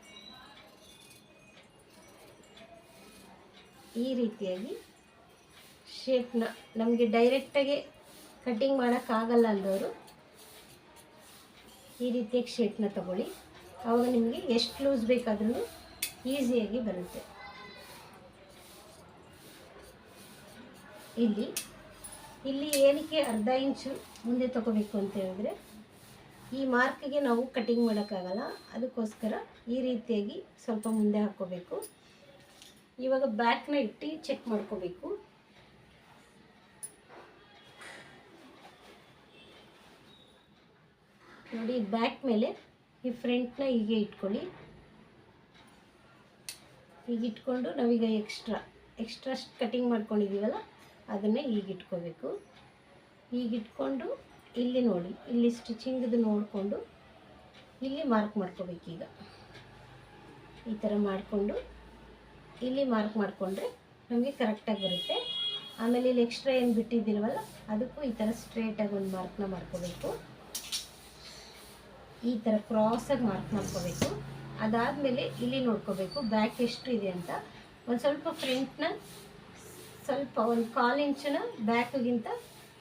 ಈ ರೀತಿಯಾಗಿ ಶೇಪ್ನ ನಮಗೆ ಡೈರೆಕ್ಟಾಗಿ ಕಟ್ಟಿಂಗ್ ಮಾಡೋಕ್ಕಾಗಲ್ಲ ಅಂದವರು ಈ ರೀತಿಯಾಗಿ ಶೇಪ್ನ ತಗೊಳ್ಳಿ. ಆವಾಗ ನಿಮಗೆ ಎಷ್ಟು ಲೂಸ್ ಬೇಕಾದ್ರೂ ಈಸಿಯಾಗಿ ಬರುತ್ತೆ. ಇಲ್ಲಿ ಇಲ್ಲಿ ಏನಕ್ಕೆ ಅರ್ಧ ಇಂಚು ಮುಂದೆ ತಗೋಬೇಕು ಅಂತ ಹೇಳಿದ್ರೆ, ಈ ಮಾರ್ಕ್ಗೆ ನಾವು ಕಟಿಂಗ್ ಮಾಡೋಕ್ಕಾಗಲ್ಲ. ಅದಕ್ಕೋಸ್ಕರ ಈ ರೀತಿಯಾಗಿ ಸ್ವಲ್ಪ ಮುಂದೆ ಹಾಕ್ಕೋಬೇಕು. ಇವಾಗ ಬ್ಯಾಕ್ನ ಇಟ್ಟು ಚೆಕ್ ಮಾಡ್ಕೋಬೇಕು. ನೋಡಿ ಬ್ಯಾಕ್ ಮೇಲೆ ಈ ಫ್ರಂಟ್ನ ಹೀಗೆ ಇಟ್ಕೊಳ್ಳಿ. ಈಗ ಇಟ್ಕೊಂಡು ನಾವೀಗ ಎಕ್ಸ್ಟ್ರಾ ಎಕ್ಸ್ಟ್ರಾ ಕಟಿಂಗ್ ಮಾಡ್ಕೊಂಡಿದ್ದೀವಲ್ಲ ಅದನ್ನೇ ಈಗ ಇಟ್ಕೋಬೇಕು. ಈಗ ಇಟ್ಕೊಂಡು ಇಲ್ಲಿ ನೋಡಿ, ಇಲ್ಲಿ ಸ್ಟಿಚಿಂಗ್ದು ನೋಡಿಕೊಂಡು ಇಲ್ಲಿ ಮಾರ್ಕ್ ಮಾಡ್ಕೋಬೇಕೀಗ ಈ ಥರ ಮಾಡಿಕೊಂಡು ಇಲ್ಲಿ ಮಾರ್ಕ್ ಮಾಡಿಕೊಂಡ್ರೆ ನಮಗೆ ಕರೆಕ್ಟಾಗಿ ಬರುತ್ತೆ. ಆಮೇಲೆ ಇಲ್ಲಿ ಎಕ್ಸ್ಟ್ರಾ ಏನು ಬಿಟ್ಟಿದ್ದಿಲ್ವಲ್ಲ ಅದಕ್ಕೂ ಈ ಥರ ಸ್ಟ್ರೇಟಾಗಿ ಒಂದು ಮಾರ್ಕ್ನ ಮಾಡ್ಕೋಬೇಕು. ಈ ಥರ ಕ್ರಾಸಾಗಿ ಮಾರ್ಕ್ ಮಾಡ್ಕೋಬೇಕು. ಅದಾದಮೇಲೆ ಇಲ್ಲಿ ನೋಡ್ಕೋಬೇಕು ಬ್ಯಾಕ್ ಎಷ್ಟು ಇದೆ ಅಂತ. ಒಂದು ಸ್ವಲ್ಪ ಫ್ರಂಟ್ನ ಸ್ವಲ್ಪ ಒಂದು ಕಾಲು ಇಂಚನ ಬ್ಯಾಕ್ಗಿಂತ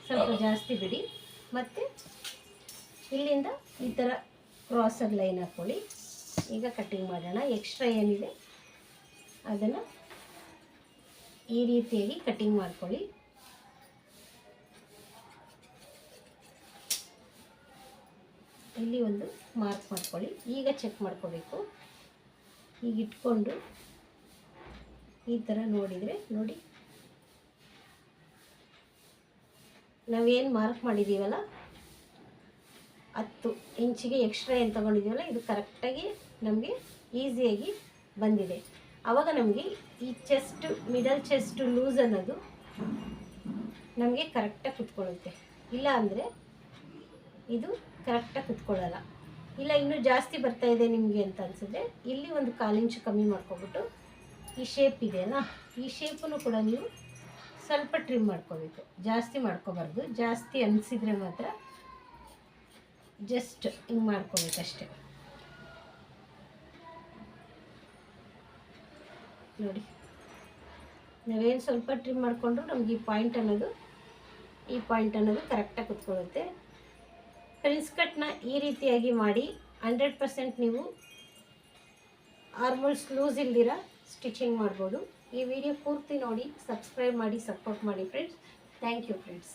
ಸ್ವಲ್ಪ ಜಾಸ್ತಿ ಬಿಡಿ. ಮತ್ತು ಇಲ್ಲಿಂದ ಈ ಥರ ಕ್ರಾಸಾಗಿ ಲೈನ್ ಹಾಕ್ಕೊಳ್ಳಿ ಈಗ ಕಟ್ಟಿಂಗ್ ಮಾಡೋಣ. ಎಕ್ಸ್ಟ್ರಾ ಏನಿದೆ, ಅದನ್ನು ಈ ರೀತಿಯಾಗಿ ಕಟ್ಟಿಂಗ್ ಮಾಡ್ಕೊಳ್ಳಿ. ಇಲ್ಲಿ ಒಂದು ಮಾರ್ಕ್ ಮಾಡ್ಕೊಳ್ಳಿ. ಈಗ ಚೆಕ್ ಮಾಡ್ಕೋಬೇಕು. ಈಗ ಇಟ್ಕೊಂಡು ಈ ಥರ ನೋಡಿದರೆ, ನೋಡಿ. ನಾವೇನು ಮಾರ್ಕ್ ಮಾಡಿದ್ದೀವಲ್ಲ ಹತ್ತು ಇಂಚಿಗೆ ಎಕ್ಸ್ಟ್ರಾ ಏನು ತೊಗೊಂಡಿದ್ದೀವಲ್ಲ ಇದು ಕರೆಕ್ಟಾಗಿ ನಮಗೆ ಈಸಿಯಾಗಿ ಬಂದಿದೆ. ಆವಾಗ ನಮಗೆ ಈ ಚೆಸ್ಟ್ ಮಿಡಲ್ ಚೆಸ್ಟ್ ಲೂಸ್ ಅನ್ನೋದು ನಮಗೆ ಕರೆಕ್ಟಾಗಿ ಕುತ್ಕೊಳ್ಳುತ್ತೆ. ಇಲ್ಲ ಅಂದರೆ ಇದು ಕರೆಕ್ಟಾಗಿ ಕುತ್ಕೊಳ್ಳಲ್ಲ. ಇಲ್ಲ, ಇನ್ನೂ ಜಾಸ್ತಿ ಬರ್ತಾ ಇದೆ ನಿಮಗೆ ಅಂತ ಅನಿಸಿದ್ರೆ ಇಲ್ಲಿ ಒಂದು ಕಾಲು ಇಂಚು ಕಮ್ಮಿ ಮಾಡ್ಕೊಬಿಟ್ಟು ಈ ಶೇಪ್ ಇದೆಯಲ್ಲ ಈ ಶೇಪನ್ನು ಕೂಡ ನೀವು ಸ್ವಲ್ಪ ಟ್ರಿಮ್ ಮಾಡ್ಕೋಬೇಕು. ಜಾಸ್ತಿ ಮಾಡ್ಕೋಬಾರ್ದು. ಜಾಸ್ತಿ ಅನಿಸಿದರೆ ಮಾತ್ರ ಜಸ್ಟ್ ಹಿಂಗೆ ಮಾಡ್ಕೋಬೇಕಷ್ಟೆ ನೋಡಿ. ನಾವೇನು ಸ್ವಲ್ಪ ಟ್ರಿಮ್ ಮಾಡಿಕೊಂಡ್ರು ನಮ್ಗೆ ಈ ಪಾಯಿಂಟ್ ಅನ್ನೋದು, ಈ ಪಾಯಿಂಟ್ ಅನ್ನೋದು ಕರೆಕ್ಟಾಗಿ ಕುತ್ಕೊಳ್ಳುತ್ತೆ. ಪ್ರಿನ್ಸ್ ಕಟ್ನ ಈ ರೀತಿಯಾಗಿ ಮಾಡಿ ಹಂಡ್ರೆಡ್ ಪರ್ಸೆಂಟ್ ನೀವು ಆರ್ಮೋಲ್ಸ್ ಲೂಸ್ ಇಲ್ದಿರ ಸ್ಟಿಚಿಂಗ್ ಮಾಡ್ಬೋದು. ಈ ವಿಡಿಯೋ ಪೂರ್ತಿ ನೋಡಿ ಸಬ್ಸ್ಕ್ರೈಬ್ ಮಾಡಿ ಸಪೋರ್ಟ್ ಮಾಡಿ ಫ್ರೆಂಡ್ಸ್ ಥ್ಯಾಂಕ್ ಯು ಫ್ರೆಂಡ್ಸ್